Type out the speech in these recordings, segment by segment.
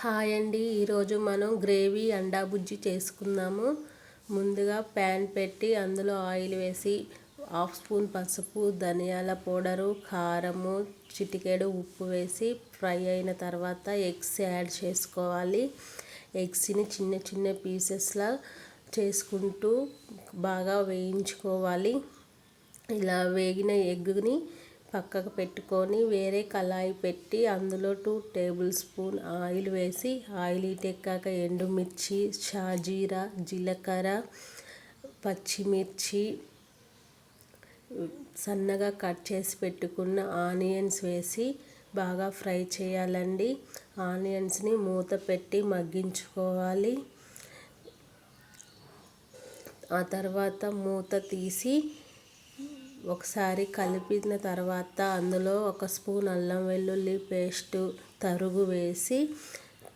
Hi అండి ఈరోజు మనం గ్రేవీ అండా బుజ్జి చేసుకుందాము. ముందుగా ప్యాన్ పెట్టి అందులో ఆయిల్ వేసి హాఫ్ స్పూన్ పసుపు ధనియాల పౌడరు కారము చిటికెడు ఉప్పు వేసి ఫ్రై అయిన తర్వాత ఎగ్స్ యాడ్ చేసుకోవాలి. ఎగ్స్ని చిన్న చిన్న పీసెస్లా చేసుకుంటూ బాగా వేయించుకోవాలి. ఇలా వేగిన ఎగ్ని పక్కకు పెట్టుకొని వేరే కళాయి పెట్టి అందులో టూ టేబుల్ స్పూన్ ఆయిల్ వేసి ఆయిల్ ఇటెక్కాక ఎండుమిర్చి షాజీరా జీలకర్ర పచ్చిమిర్చి సన్నగా కట్ చేసి పెట్టుకున్న ఆనియన్స్ వేసి బాగా ఫ్రై చేయాలండి. ఆనియన్స్ని మూత పెట్టి మగ్గించుకోవాలి. ఆ తర్వాత మూత తీసి ఒకసారి కలిపిన తర్వాత అందులో ఒక స్పూన్ అల్లం వెల్లుల్లి పేస్ట్ తరుగు వేసి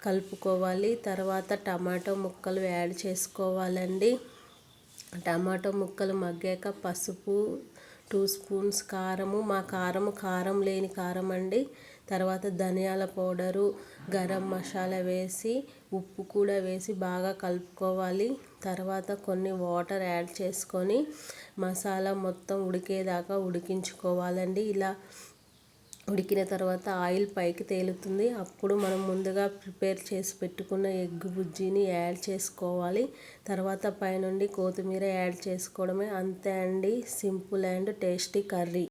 కలుపుకోవాలి. తర్వాత టమాటో ముక్కలు యాడ్ చేసుకోవాలండి. టమాటో ముక్కలు మగ్గాక పసుపు టూ స్పూన్స్ కారము. మా కారము కారం లేని కారం అండి. తర్వాత ధనియాల పౌడరు గరం మసాలా వేసి ఉప్పు కూడా వేసి బాగా కలుపుకోవాలి. తర్వాత కొన్ని వాటర్ యాడ్ చేసుకొని మసాలా మొత్తం ఉడికేదాకా ఉడికించుకోవాలండి. ఇలా ఉడికిన తర్వాత ఆయిల్ పైకి తేలుతుంది. అప్పుడు మనం ముందుగా ప్రిపేర్ చేసి పెట్టుకున్న ఎగ్ బుజ్జిని యాడ్ చేసుకోవాలి. తర్వాత పైనుండి కొత్తిమీర యాడ్ చేసుకోవడమే. అంతే అండి. Simple and tasty curry.